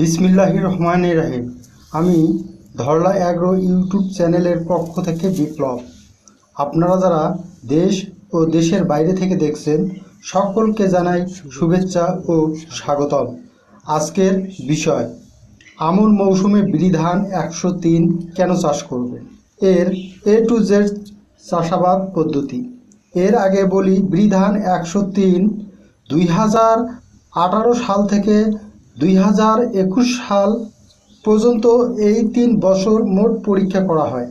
বিসমিল্লাহ রহমান রাহিম। আমি Dharla agro YouTube চ্যানেলের পক্ষ থেকে বিপ্লব। আপনারা যারা দেশ ও দেশের বাইরে থেকে দেখছেন, সকলকে জানাই শুভেচ্ছা ও স্বাগতম। আজকের বিষয় আমন মৌসুমে বিধান একশো তিন কেন চাষ করবে? এর এ টু জেড চাষাবাদ পদ্ধতি। এর আগে বলি বিধান একশো তিন দুই হাজার আঠারো সাল থেকে দুই হাজার একুশ সাল পর্যন্ত এই তিন বছর মোট পরীক্ষা করা হয়।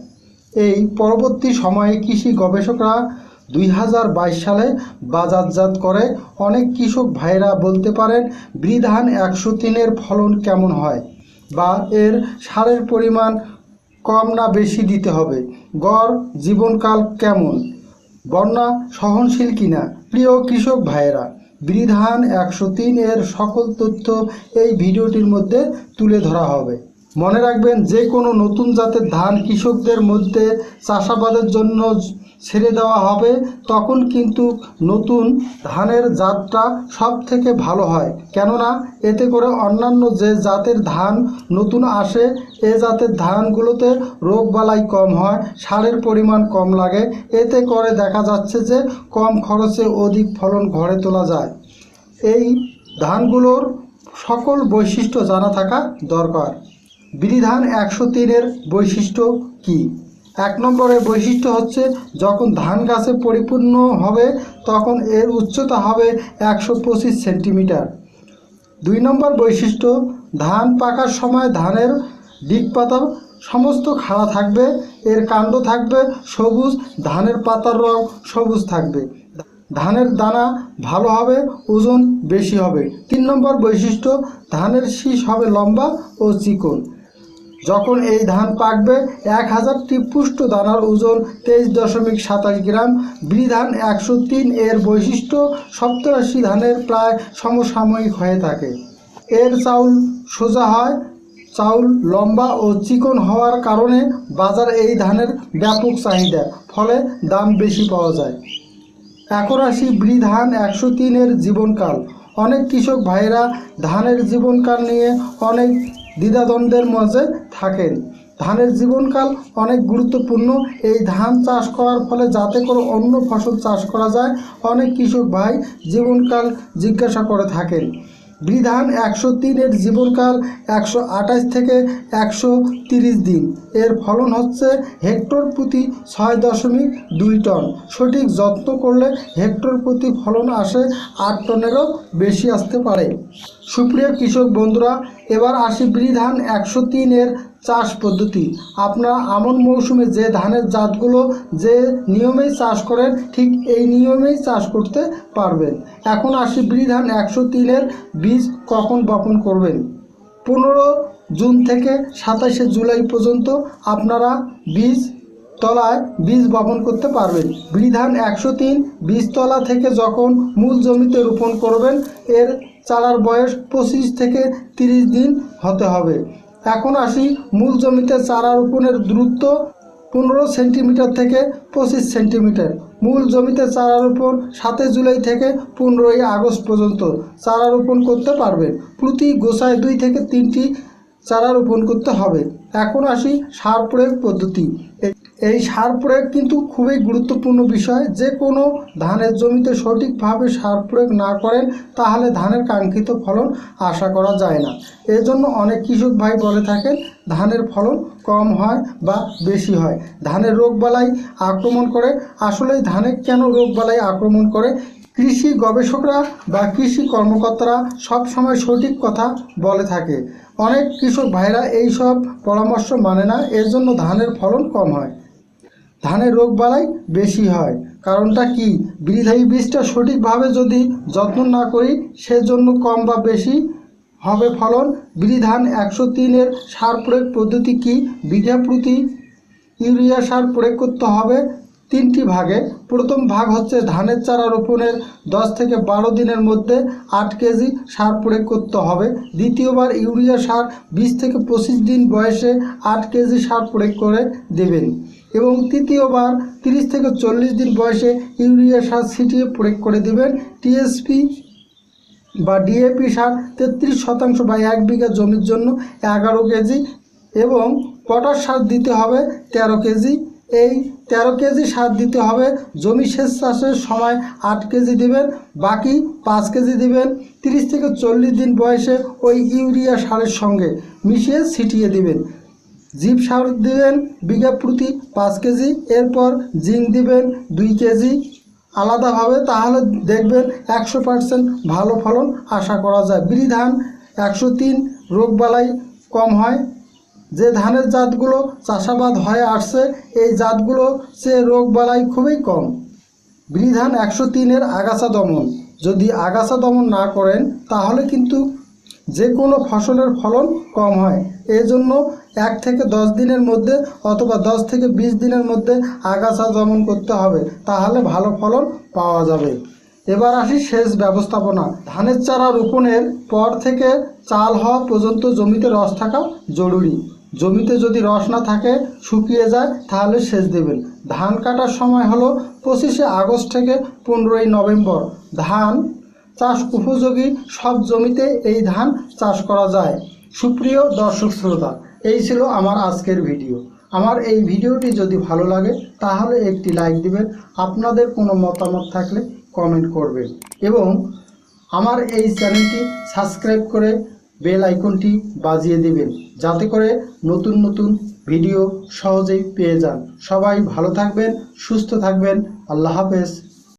এই পরবর্তী সময়ে কৃষি গবেষকরা দুই হাজার বাইশ সালে বাজারজাত করে। অনেক কৃষক ভাইরা বলতে পারেন, বিধান একশো তিনের ফলন কেমন হয় বা এর সারের পরিমাণ কম না বেশি দিতে হবে? গড় জীবনকাল কেমন? বন্যা সহনশীল কিনা? প্রিয় কৃষক ভাইয়েরা বিধান একশো তিন এর সকল তথ্য এই ভিডিওটির মধ্যে তুলে ধরা হবে। মনে রাখবেন, যে কোনো নতুন জাতের ধান কৃষকদের মধ্যে চাষাবাদের জন্য ছেড়ে দেওয়া হবে, তখন কিন্তু নতুন ধানের জাতটা সব থেকে ভালো হয়। কেননা, এতে করে অন্যান্য যে জাতের ধান নতুন আসে, এ জাতের ধানগুলোতে রোগ বালাই কম হয়, সারের পরিমাণ কম লাগে। এতে করে দেখা যাচ্ছে যে কম খরচে অধিক ফলন ঘরে তোলা যায়। এই ধানগুলোর সকল বৈশিষ্ট্য জানা থাকা দরকার। বিধান একশো তিনের বৈশিষ্ট্য কি? এক নম্বরের বৈশিষ্ট্য হচ্ছে, যখন ধান গাছে পরিপূর্ণ হবে, তখন এর উচ্চতা হবে একশো পঁচিশ সেন্টিমিটার। দুই নম্বর বৈশিষ্ট্য, ধান পাকার সময় ধানের দিক পাতা সমস্ত খাড়া থাকবে, এর কাণ্ড থাকবে সবুজ, ধানের পাতার রং সবুজ থাকবে। ধানের দানা ভালো হবে, ওজন বেশি হবে। তিন নম্বর বৈশিষ্ট্য, ধানের শীষ হবে লম্বা ও চিকন। যখন এই ধান পাকবে, এক হাজারটি পুষ্ট দানার ওজন তেইশ দশমিক সাতাশ গ্রাম। বিধান একশো তিন এর বৈশিষ্ট্য, সপ্তরাশি ধানের প্রায় সমসাময়িক হয়ে থাকে। এর চাউল সোজা হয়, চাউল লম্বা ও চিকন হওয়ার কারণে বাজার এই ধানের ব্যাপক চাহিদা, ফলে দাম বেশি পাওয়া যায়। এখন আসি ধান একশো তিনের জীবনকাল। অনেক কৃষক ভাইরা ধানের জীবনকাল নিয়ে অনেক দ্বিধাদ্বন্দ্বের মাঝে থাকেন। ধানের জীবনকাল অনেক গুরুত্বপূর্ণ। এই ধান চাষ করার ফলে যাতে করে অন্য ফসল চাষ করা যায়, অনেক কৃষক ভাই জীবনকাল জিজ্ঞাসা করে থাকেন। বিধান একশো তিনের জীবনকাল একশো আঠাশ থেকে একশো তিরিশ দিন। এর ফলন হচ্ছে হেক্টর প্রতি ছয় দশমিক দুই টন। সঠিক যত্ন করলে হেক্টর প্রতি ফলন আসে আট টনেরও বেশি আসতে পারে। সুপ্রিয় কৃষক বন্ধুরা, এবার আসি বিড়ি বিধান একশো তিনের চাষ পদ্ধতি। আপনারা আমন মৌসুমে যে ধানের জাতগুলো যে নিয়মেই চাষ করেন, ঠিক এই নিয়মেই চাষ করতে পারবেন। এখন আসি বিড়ি ধান একশো তিনের বীজ কখন বপন করবেন? পনেরো জুন থেকে সাতাশে জুলাই পর্যন্ত আপনারা বীজ তলায় বীজ বপন করতে পারবেন বিধান একশো তিন, বীজতলা থেকে যখন মূল জমিতে রোপণ করবেন, এর চারার বয়স পঁচিশ থেকে তিরিশ দিন হতে হবে। এখন আসি মূল জমিতে চারা রোপণের দূরত্ব পনেরো সেন্টিমিটার থেকে পঁচিশ সেন্টিমিটার। মূল জমিতে চারা রোপণ সাতই জুলাই থেকে পনেরোই আগস্ট পর্যন্ত চারা রোপণ করতে পারবেন। প্রতি গোসায় দুই থেকে তিনটি চারা রোপণ করতে হবে। এখন আসি সার প্রয়োগ পদ্ধতি। এই- সার প্রয়োগ কিন্তু খুবই গুরুত্বপূর্ণ বিষয়। যে কোনো ধানের জমিতে সঠিকভাবে সার প্রয়োগ না করেন, তাহলে ধানের কাঙ্ক্ষিত ফলন আশা করা যায় না। এজন্য অনেক কৃষক ভাই বলে থাকেন, ধানের ফলন কম হয় বা বেশি হয়। ধানের রোগবালাই আক্রমণ করে। আসলেই ধানে কেন রোগবালাই আক্রমণ করে? কৃষি গবেষকরা বা কৃষি কর্মকর্তারা সব সময় সঠিক কথা বলে থাকে। অনেক কৃষক ভাইরা এই সব পরামর্শ মানে না এর জন্য ধানের ফলন কম হয়। ধানের রোগ বালাই বেশি হয়। কারণটা কি? বিধায়ী বীজটা সঠিকভাবে যদি যত্ন না করি, সেজন্য কম বা বেশি হবে ফলন। বিধান একশো তিনের সার প্রয়োগ পদ্ধতি কি? বিঘা প্রতি ইউরিয়া সার প্রয়োগ করতে হবে। তিনটি ভাগে। প্রথম ভাগ হচ্ছে ধানের চারা রোপণের দশ থেকে বারো দিনের মধ্যে আট কেজি সার প্রয়োগ করতে হবে। দ্বিতীয়বার ইউরিয়া সার বিশ থেকে পঁচিশ দিন বয়সে আট কেজি সার প্রয়োগ করে দেবেন এবং তৃতীয়বার তিরিশ থেকে চল্লিশ দিন বয়সে ইউরিয়া সার ছিটিয়ে প্রয়োগ করে দেবেন। টিএসপি বা ডিএপি সার তেত্রিশ শতাংশ বা এক বিঘা জমির জন্য এগারো কেজি এবং পটাশ সার দিতে হবে তেরো কেজি। এই তেরো কেজি সার দিতে হবে। জমি সেচ চাষের সময় আট কেজি দিবেন, বাকি পাঁচ কেজি দিবেন। তিরিশ থেকে চল্লিশ দিন বয়সে ওই ইউরিয়া সারের সঙ্গে মিশিয়ে ছিটিয়ে দিবেন। জিপ সার দিবেন, বিঘা প্রতি পাঁচ কেজি, এরপর জিঙ্ক দিবেন দুই কেজি আলাদাভাবে, তাহলে দেখবেন একশো পার্সেন্ট ভালো ফলন আশা করা যায়। বিরি ধান একশো তিন রোগবালাই কম হয়। যে ধানের জাতগুলো চাষাবাদ হয়ে আসছে, এই জাতগুলো সে রোগবালাই খুবই কম। বিরি ধান একশো তিনের আগাছা দমন। যদি আগাছা দমন না করেন, তাহলে কিন্তু যে কোনো ফসলের ফলন কম হয়। এই জন্য এক থেকে দশ দিনের মধ্যে অথবা দশ থেকে বিশ দিনের মধ্যে আগাছা দমন করতে হবে, তাহলে ভালো ফলন পাওয়া যাবে। এবার আসি সেচ ব্যবস্থাপনা। ধানের চারা রোপণের পর থেকে চাল হওয়া পর্যন্ত জমিতে রস থাকা জরুরি। জমিতে যদি রস না থাকে, শুকিয়ে যায়, তাহলে সেচ দেবেন। ধান কাটার সময় হলো পঁচিশে আগস্ট থেকে পনেরোই নভেম্বর। ধান চাষ উপযোগী, সব জমিতে এই ধান চাষ করা যায়। সুপ্রিয় দর্শক শ্রোতা, এই ছিল আমার আজকের ভিডিও। আমার এই ভিডিওটি যদি ভালো লাগে, তাহলে একটি লাইক দিবেন। আপনাদের কোনো মতামত থাকলে কমেন্ট করবেন। এবং আমার এই চ্যানেলটি সাবস্ক্রাইব করে বেল আইকনটি বাজিয়ে দেবেন, যাতে করে নতুন নতুন ভিডিও সহজেই পেয়ে যান। সবাই ভালো থাকবেন, সুস্থ থাকবেন। আল্লাহ হাফেজ।